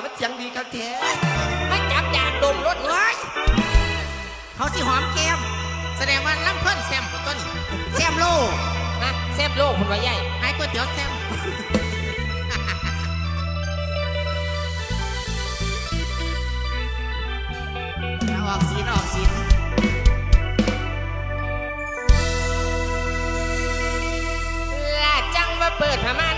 เนี่ยมันเสียงดีครับแท้มาจับยาดมรถเฮ้ยเขาสิหอมแก้มแสดงว่าลำเพิ่นแซมกับต้นแซมโลมาแซบโลกคุณว่าใหญ่ไอ้ก๋วยเตี๋ยวแซมเอาออกสีนออกสีนลาจังว่าเปิดผ้าม่าน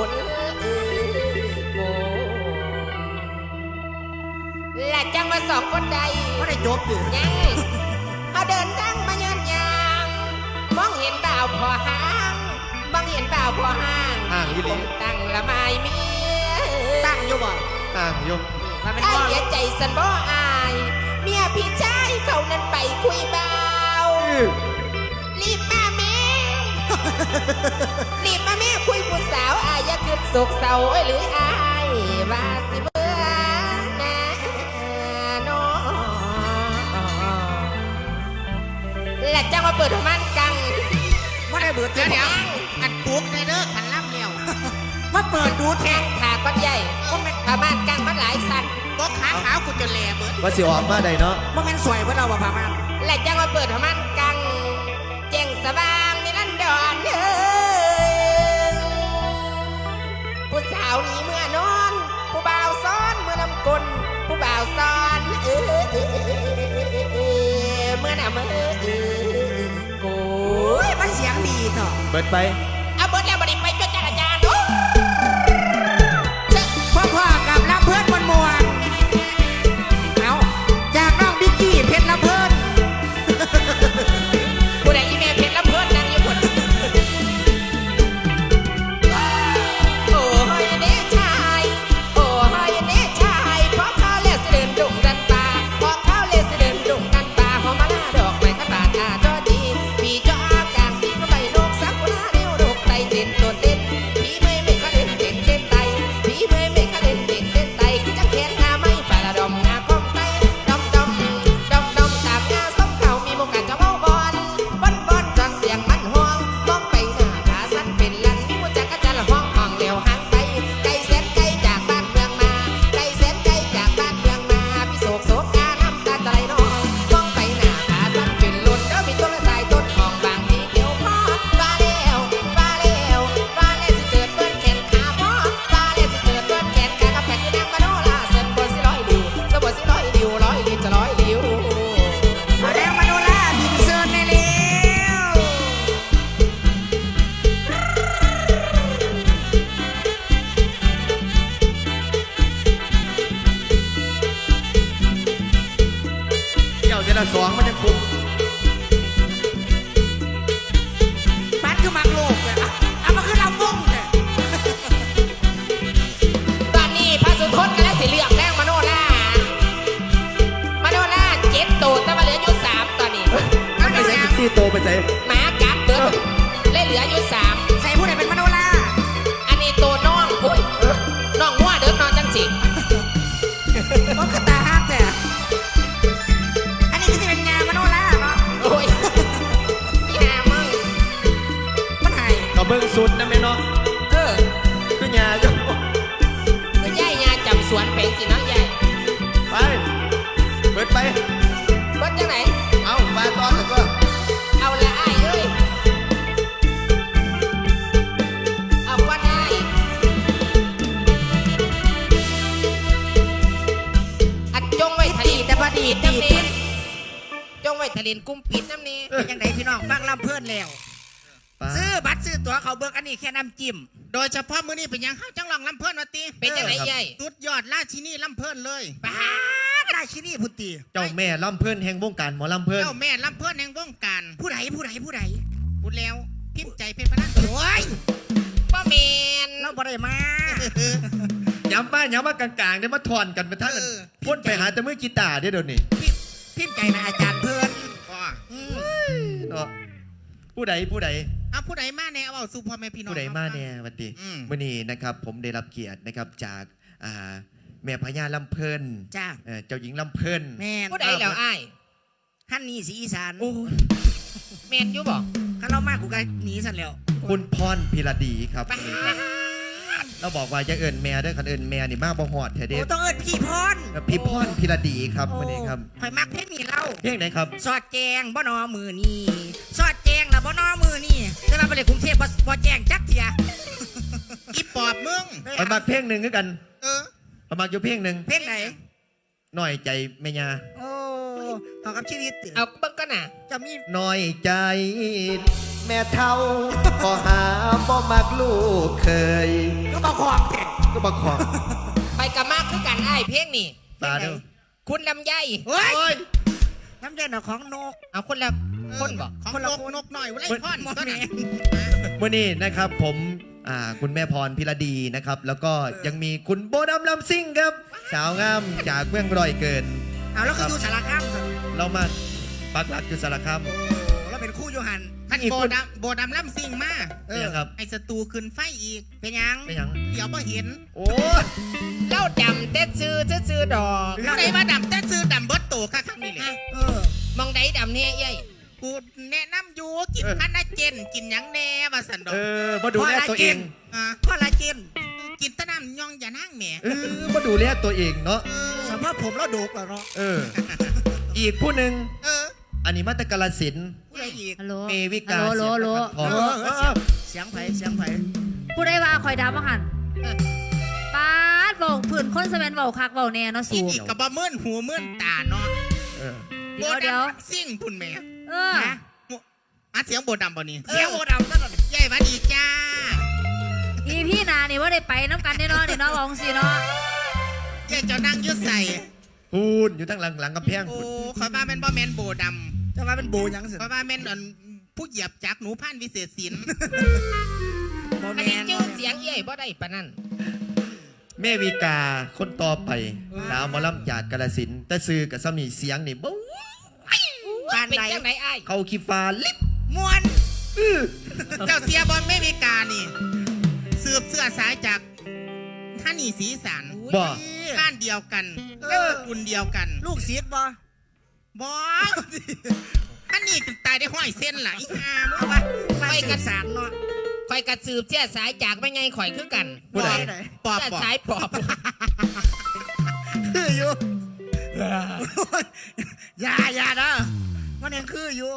อน้องขุนเออโอ้และจังว่าสองคนใดไม่ได้จบดิยังเขาเดินทางมาเยินยางมองเห็นบ่าวพอห้างมองเห็นบ่าวพอห้างห่างยี่หลีตั้งละไม้เมียตั้งอยู่บ่ห่างอยมมันเป็นไอ้พ่อเสียใจสันบ่อาย เมียพี่ชายเขานั้นไปคุยบ่าวรีบมาแม่รีบมาแม่คุยผู้สาวอา ยอย่าคืดโศกเศร้าเอ้ยหรืออายว่าสิเบื่อนะน้องและจังมาเปิดมันกังไม่ได้เบิดเดี๋ยวเดี๋เดี๋ยยววอันปลูกในเด้อขันล่ำเลี้ยวมาเปิดดูแทแทงงขาก้อนใหญ่ประมาณกังมันหลายสันก็ขาขาวกูจะแหล่เบิดว่าสิออกมาได้เนาะว่าแม่นสวยเพื่อเราบ่พามาและจังมาเปิดมันกังแจ้งสว่าง สาวนี้เมื่อนอน ผู้บ่าวซ้อนเมื่อนำกลผู้บ่าวซ้อนเออเมื่อนำเออโอ้ยยมันเสียงดีเถอะเปิดไป สองมันยังคุ้ม เบิ่งสุดนะแม่เนาะเออคือยาจ้ะคือย่ายาจำสวนเป็นสิเนาะยายไปเปิดไปเบิดจังไหนเอาปลาตอนแล้วก็เอาละอ้เอ้ยเอาวันอ้อัดจงไว้ทะเลแต่พอดีปิดตีน้ำตีเนี้จงไว้ทะเลกุ้มปิดน้ำนี้เป็นยังไงพี่น้องฟังลำเพื่อนแล้ว ซื้อบัตรซื้อตั๋วเขาเบิกอันนี้แค่น้ำจิ้ม โดยเฉพาะมื้อนี้เป็นหยังเข้าจังลองลำเพิ่นมาตีเป็นจังไหนยายสุดยอดราชินีลำเพิ่นเลยป้าดราชินีพุตตีเจ้าแม่ล่ำเพื่อนแห่งวงการหมอล่ำเพื่อนเจ้าแม่ลำเพิ่นแห่งวงการผู้ใดผู้ใดผู้ใดพูดแล้วพิมพ์ใจเพชรพนันโอ้ยป้าเมนเราบ่ได้มาย้ำป้าย้ำมากลางๆได้มาถอนกันไปทั้งนั้นพ่นไปหาแต่มือกีตาร์ได้อเดี๋ยวนี้พิมพิมพ์ใจนะอาจารย์เพื่อนก็อืมเนาะผู้ใดผู้ใดเอา ผู้ใดมาแน่เอาสู่พ่อแม่พี่น้องผู้ใดมาเนี่ยวันดีอืม วันนี้นะครับผมได้รับเกียรตินะครับจากอ่าแม่พญาลำเพลินจ้าเอ่อเจ้าหญิงลำเพลินแม่นผู้ใดแล้วอ้ายฮันนี่สีอีสานโอ้ยแมนอยู่บอกข้าเรามากกูก็หนีสันแล้วคุณพรพิรดีครับป้าวันนี้ครับเราบอกว่าจะเอิญแม่เด้วยคันเอิญแม่นี่มากบ่หอดแท้เด็โอ้ต้องเอิดพี่พรพี่พรพิรดีครับวันนี้ครับข่อยมักเพลงนี้เล่าเพลงไหนครับ สอดแจงบ่นอมือนี่ สอดแจงนะบ่นอมือนี่จะมาไปเลยกรุงเทพบ่บ่แจงจักเทียอีปอบมึงไปมักเพลงหนึ่งคือกันเออไปมักอยู่เพลงหนึ่งเพลงไหนหน่อยใจแม่ยาโอ้ต่อกับชีวิตติเอาเบิ่งกันน่ะจะมีหน่อยใจ แม่เท่าก็หาบ่มักลูกเคย ก็มาขอบแกก็บักของไปกับมากคือกันอ้ายเพลงนี่ตาเด้อคุณลำไยเฮ้ยโอ้ยน้ำเด่นเอาของนกเอาคนละ คนบอกของคนนละกคนนกหน่อยไว้ไล่พ่อนหมดก็แม่ได้วันนี้นะครับผมอ่าคุณแม่พรพิรดีนะครับ แล้วก็ยังมีคุณโบดำลำซิ่งครับ สาวงามจากเมืองร้อยเกินเอาแล้วคืออยู่สารคามสิเรามาปักหลักอยู่สารคามโอ้แล้วเป็นคู่อยูหันท่านอีกโบคนดำโบดำล่ำซิงมาเอเป็นอยังครับไอ้ศัตรูขึ้นไฟอีกเป็นหยังเป็นหยังเดี๋ยวพอเห็น โอ้เล่าดำแต่ซื้อซื้อๆดอกผู้ใดมาดำแต่ซื้อดำเบิดโตค่ะครั้งนี้เลยเออมองใดดำเนี่ยยัย กูแนะนำอยู่กินคันนาเจน กินหยังแน่ว่าสันดอเอกอมาดูแลตัวเองอ่าข้อละจินกินแตะน้ำย่องอย่านั่งแหม่เออมาดูแลตัวเองเนาะสภาพผมแล้วโดกแล้วเนาะเออ อีกผู้หนึ่งเอออันนี้มาแตกาลสินธุ์ผู้ใดอีกฮัลโหลเมวิกาฮัลโหลฮัลโหลเสียงฮัลโหลทองเออเสียงไผเสียงไผผู้ได้ว่าคอยดาวมาหันป้าดเบาผื่นคนสเปนเบาคักเบาแน่เนาะสูกินอีกกับบ่มื่นหูมื่นตาเนาะเออเดี๋ยวเดี๋ยว โบำซิ่งพุ่นแหม่ เออนะอะเสียงโบดำบ่นี่เสียงโอดำซะหน่อยใหญ่หวัดดีจ้าอีพี่นานี่ว่าได้ไปน้ำกันแน่นอนนี่เนาะบอกสิเนาะใหญ่เจ้านั่งอยืดใส่พูนอยู่ทั้งหลังหลังกำแพงโอ้พูนขอยว่าแม่นบ่แม่นโบดจะมาเป็นโบหยังสิำขอยว่าแม่นอันผู้เหยียบจักรหนูพันธุ์วิเศษศิลป์โบอัแมนนี้นจื้อเสียงยัยบ่ได้ปะนั่นแม่วิกาคนต่อไปสาวหมอลำจากกาลสินธุ์แต่ซื้อกับสามีเสียงนี่บ่ ปานเป็นใดจังไหนอ้ายเขาขี้ฟ้าลิบมวนเจ้าเสียบอลไม่มีกานี่ สืบเสื้อสายจากท่านี่สีสันบ่ บ้านเดียวกันเออกุลเดียวกันลูกศิษย์บ่บอท่านี่ตายได้ห้อยเส้นไหลอีห่ามึงเอามามาสื่อสารเนาะ คอยกระสืบเจ้าสายจากไม่ไงข่อยคือกันผู้ใดไหนปอบเจ้าปอบสายปอบคืออยู่อย่าอย่านะ มันยังคืออยู่